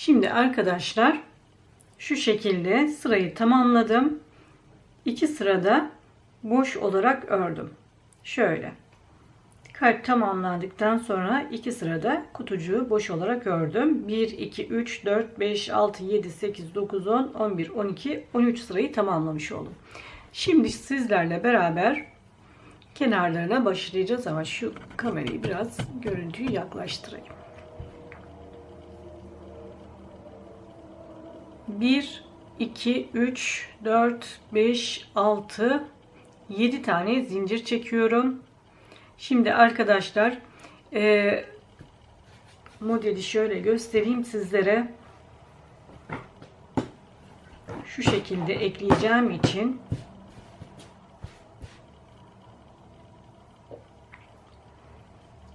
Şimdi arkadaşlar şu şekilde sırayı tamamladım. İki sırada boş olarak ördüm. Şöyle. Kalp tamamlandıktan sonra iki sırada kutucuğu boş olarak ördüm. 1, 2, 3, 4, 5, 6, 7, 8, 9, 10, 11, 12, 13 sırayı tamamlamış oldum. Şimdi sizlerle beraber kenarlarına başlayacağız ama şu kamerayı biraz görüntüyü yaklaştırayım. 1, 2, 3, 4, 5, 6, 7 tane zincir çekiyorum. Şimdi arkadaşlar e, modeli şöyle göstereyim sizlere. Şu şekilde ekleyeceğim için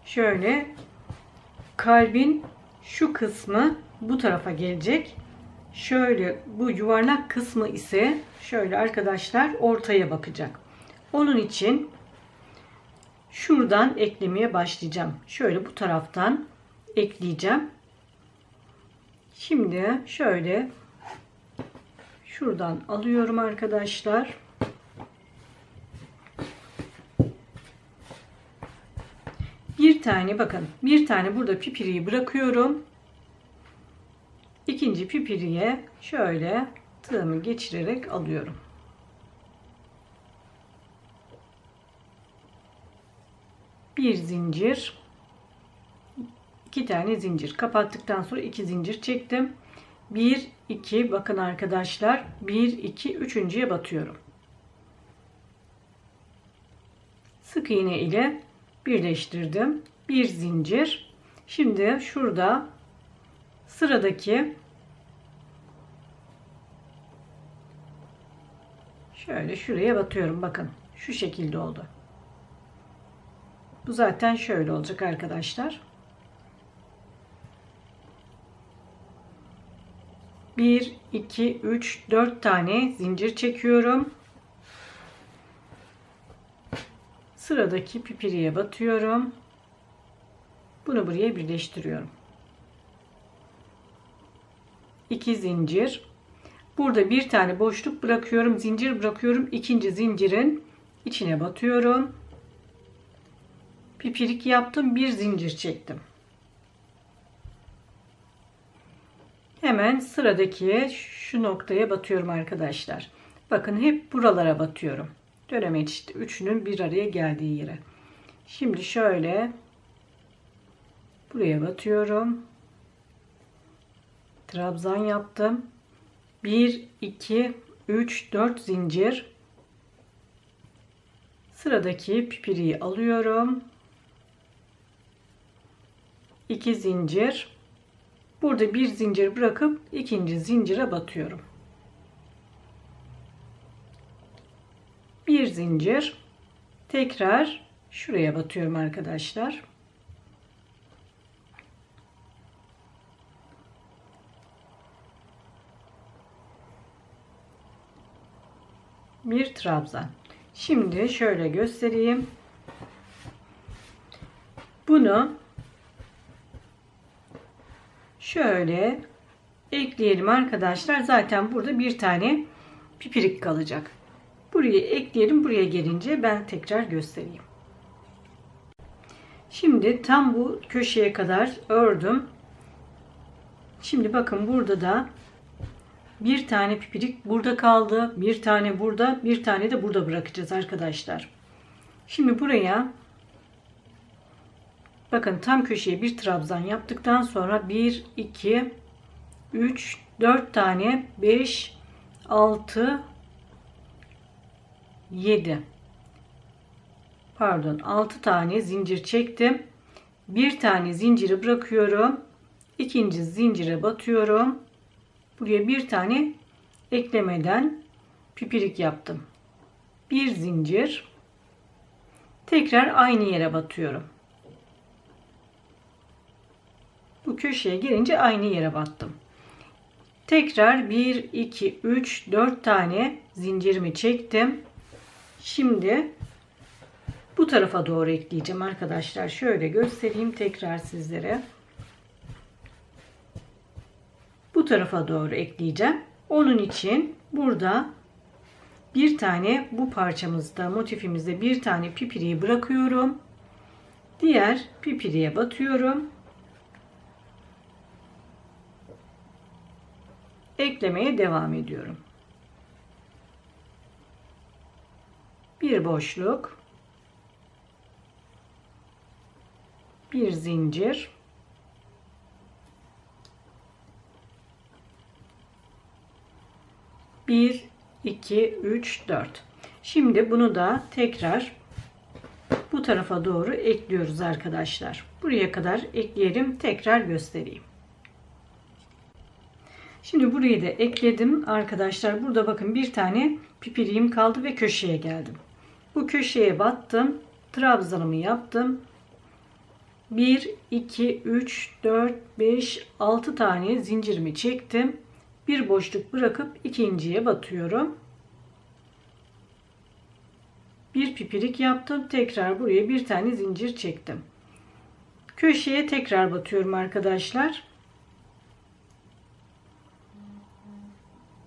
şöyle kalbin şu kısmı bu tarafa gelecek. Şöyle bu yuvarlak kısmı ise şöyle arkadaşlar ortaya bakacak. Onun için şuradan eklemeye başlayacağım. Şöyle bu taraftan ekleyeceğim. Şimdi şöyle şuradan alıyorum arkadaşlar. Bir tane bakın bir tane burada pipiriyi bırakıyorum. İkinci pipiriye şöyle tığımı geçirerek alıyorum. Bir zincir, iki tane zincir kapattıktan sonra iki zincir çektim. Bir, iki bakın arkadaşlar bir, iki, üçüncüye batıyorum. Sık iğne ile birleştirdim. Bir zincir. Şimdi şurada sıradaki şöyle şuraya batıyorum. Bakın şu şekilde oldu. Bu zaten şöyle olacak arkadaşlar. Bir, iki, üç, dört tane zincir çekiyorum. Sıradaki pipiriye batıyorum. Bunu buraya birleştiriyorum. 2 zincir. Burada bir tane boşluk bırakıyorum. Zincir bırakıyorum. İkinci zincirin içine batıyorum. Pipirik yaptım. Bir zincir çektim. Hemen sıradaki şu noktaya batıyorum arkadaşlar. Bakın hep buralara batıyorum. Dönemeç işte üçünün bir araya geldiği yere. Şimdi şöyle buraya batıyorum. Trabzan yaptım. 1 2 3 4 zincir. Sıradaki pipiriyi alıyorum. 2 zincir. Burada bir zincir bırakıp ikinci zincire batıyorum. Bir zincir. Tekrar şuraya batıyorum arkadaşlar. Bir trabzan. Şimdi şöyle göstereyim. Bunu şöyle ekleyelim arkadaşlar. Zaten burada bir tane pipirik kalacak. Buraya ekleyelim. Buraya gelince ben tekrar göstereyim. Şimdi tam bu köşeye kadar ördüm. Şimdi bakın burada da bir tane pipirik burada kaldı. Bir tane burada. Bir tane de burada bırakacağız arkadaşlar. Şimdi buraya bakın tam köşeye bir trabzan yaptıktan sonra 1, 2, 3, 4 tane 5, 6, 7 pardon 6 tane zincir çektim. Bir tane zinciri bırakıyorum. ikinci zincire batıyorum. Buraya bir tane eklemeden pipirik yaptım. Bir zincir. Tekrar aynı yere batıyorum. Bu köşeye gelince aynı yere battım. Tekrar 1 2 3 4 tane zincirimi çektim. Şimdi bu tarafa doğru ekleyeceğim arkadaşlar. Şöyle göstereyim tekrar sizlere. Bu tarafa doğru ekleyeceğim. Onun için burada bir tane bu parçamızda motifimizde bir tane pipiriği bırakıyorum. Diğer pipiriye batıyorum. Eklemeye devam ediyorum. Bir boşluk. Bir zincir. Bir, iki, üç, dört. Şimdi bunu da tekrar bu tarafa doğru ekliyoruz arkadaşlar. Buraya kadar ekleyelim. Tekrar göstereyim. Şimdi burayı da ekledim arkadaşlar. Burada bakın bir tane pipiriğim kaldı ve köşeye geldim. Bu köşeye battım. Trabzanımı yaptım. 1, 2, 3, 4, 5, 6 tane zincirimi çektim. Bir boşluk bırakıp ikinciye batıyorum. Bir pipirik yaptım. Tekrar buraya bir tane zincir çektim. Köşeye tekrar batıyorum arkadaşlar.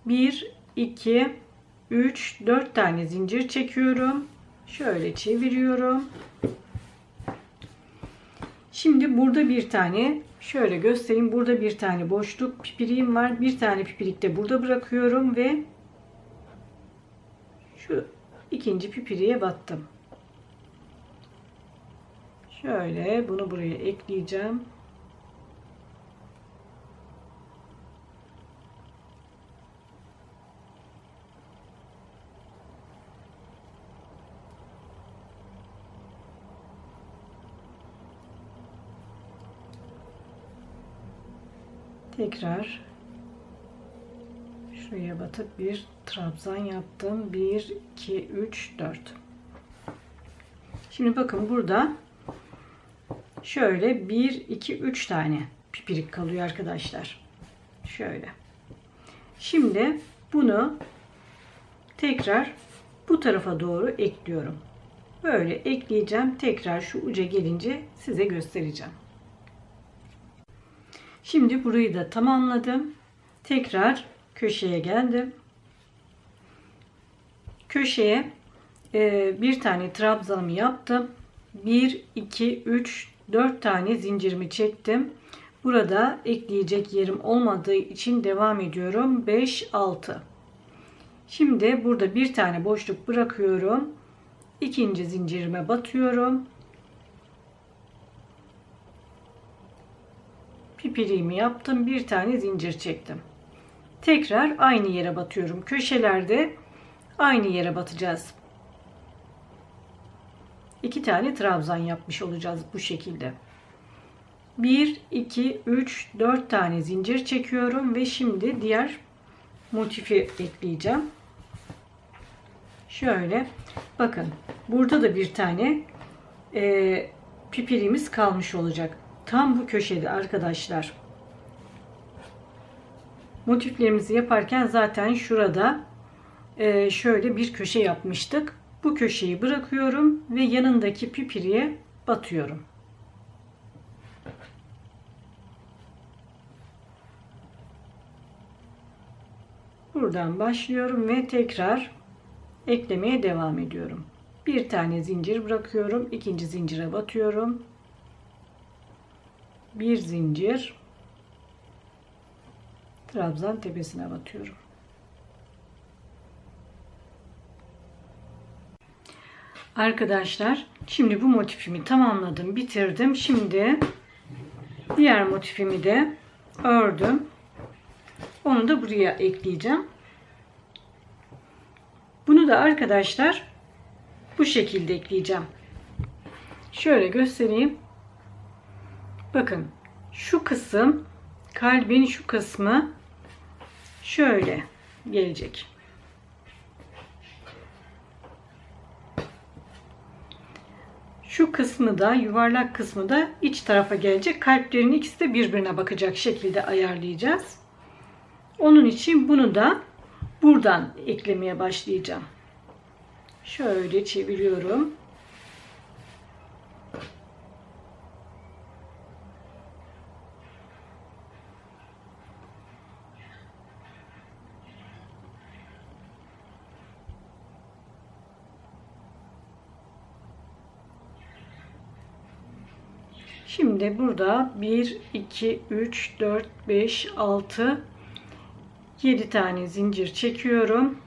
1, 2, 3, 4 tane zincir çekiyorum. Şöyle çeviriyorum. Şimdi burada bir tane şöyle göstereyim. Burada bir tane boşluk pipiriğim var. Bir tane pipirik de burada bırakıyorum ve şu ikinci pipiriğe battım. Şöyle bunu buraya ekleyeceğim. Tekrar şuraya batıp bir trabzan yaptım. 1 2 3 4. Şimdi bakın burada şöyle 1 2 3 tane pipirik kalıyor arkadaşlar. Şöyle. Şimdi bunu tekrar bu tarafa doğru ekliyorum. Böyle ekleyeceğim. Tekrar şu uca gelince size göstereceğim. Şimdi burayı da tamamladım. Tekrar köşeye geldim. Köşeye e, bir tane trabzanımı yaptım. 1, 2, 3, 4 tane zincirimi çektim. Burada ekleyecek yerim olmadığı için devam ediyorum. 5, 6. Şimdi burada bir tane boşluk bırakıyorum. İkinci zincirime batıyorum. Pipiriğimi yaptım. Bir tane zincir çektim. Tekrar aynı yere batıyorum. Köşelerde aynı yere batacağız. İki tane trabzan yapmış olacağız bu şekilde. 1, 2, 3, 4 tane zincir çekiyorum ve şimdi diğer motifi ekleyeceğim. Şöyle bakın burada da bir tane e, pipirimiz kalmış olacak. Tam bu köşede arkadaşlar. Motiflerimizi yaparken zaten şurada e, şöyle bir köşe yapmıştık. Bu köşeyi bırakıyorum ve yanındaki pipiriye batıyorum. Buradan başlıyorum ve tekrar eklemeye devam ediyorum. Bir tane zincir bırakıyorum. ikinci zincire batıyorum bir zincir trabzan tepesine batıyorum. Arkadaşlar şimdi bu motifimi tamamladım bitirdim. Şimdi diğer motifimi de ördüm. Onu da buraya ekleyeceğim. Bunu da arkadaşlar bu şekilde ekleyeceğim. Şöyle göstereyim. Bakın şu kısım kalbin şu kısmı şöyle gelecek. Şu kısmı da yuvarlak kısmı da iç tarafa gelecek. Kalplerin ikisi de birbirine bakacak şekilde ayarlayacağız. Onun için bunu da buradan eklemeye başlayacağım. Şöyle çeviriyorum. Şimdi burada 1, 2, 3, 4, 5, 6, 7 tane zincir çekiyorum.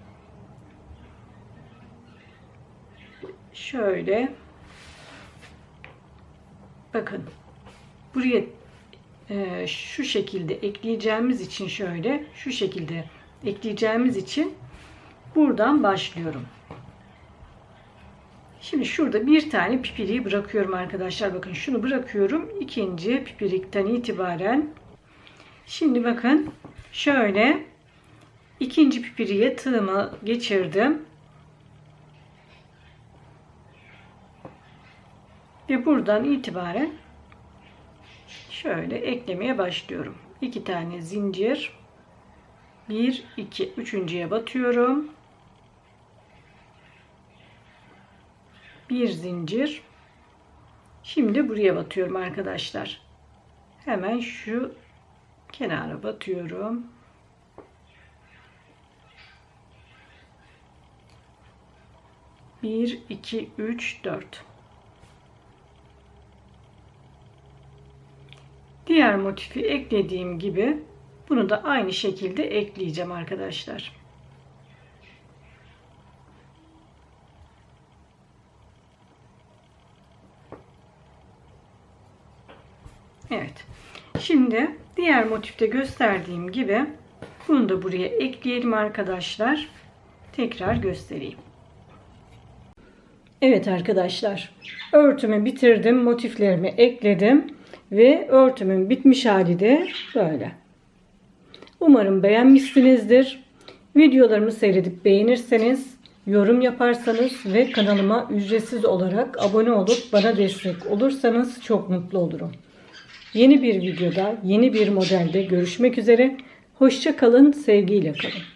Şöyle. Bakın. Buraya e, şu şekilde ekleyeceğimiz için şöyle şu şekilde ekleyeceğimiz için buradan başlıyorum. Şimdi şurada bir tane pipiriği bırakıyorum arkadaşlar. Bakın şunu bırakıyorum. ikinci pipirikten itibaren. Şimdi bakın şöyle ikinci pipiriğe tığımı geçirdim. Ve buradan itibaren şöyle eklemeye başlıyorum. İki tane zincir. Bir, iki, üçüncüye batıyorum. Bir zincir. Şimdi buraya batıyorum arkadaşlar. Hemen şu kenara batıyorum. Bir, iki, üç, dört. Diğer motifi eklediğim gibi bunu da aynı şekilde ekleyeceğim arkadaşlar. Evet. Şimdi diğer motifte gösterdiğim gibi bunu da buraya ekleyelim arkadaşlar. Tekrar göstereyim. Evet arkadaşlar. Örtümü bitirdim. Motiflerimi ekledim. Ve örtümün bitmiş hali de böyle. Umarım beğenmişsinizdir. Videolarımı seyredip beğenirseniz, yorum yaparsanız ve kanalıma ücretsiz olarak abone olup bana destek olursanız çok mutlu olurum. Yeni bir videoda, yeni bir modelde görüşmek üzere. Hoşça kalın, sevgiyle kalın.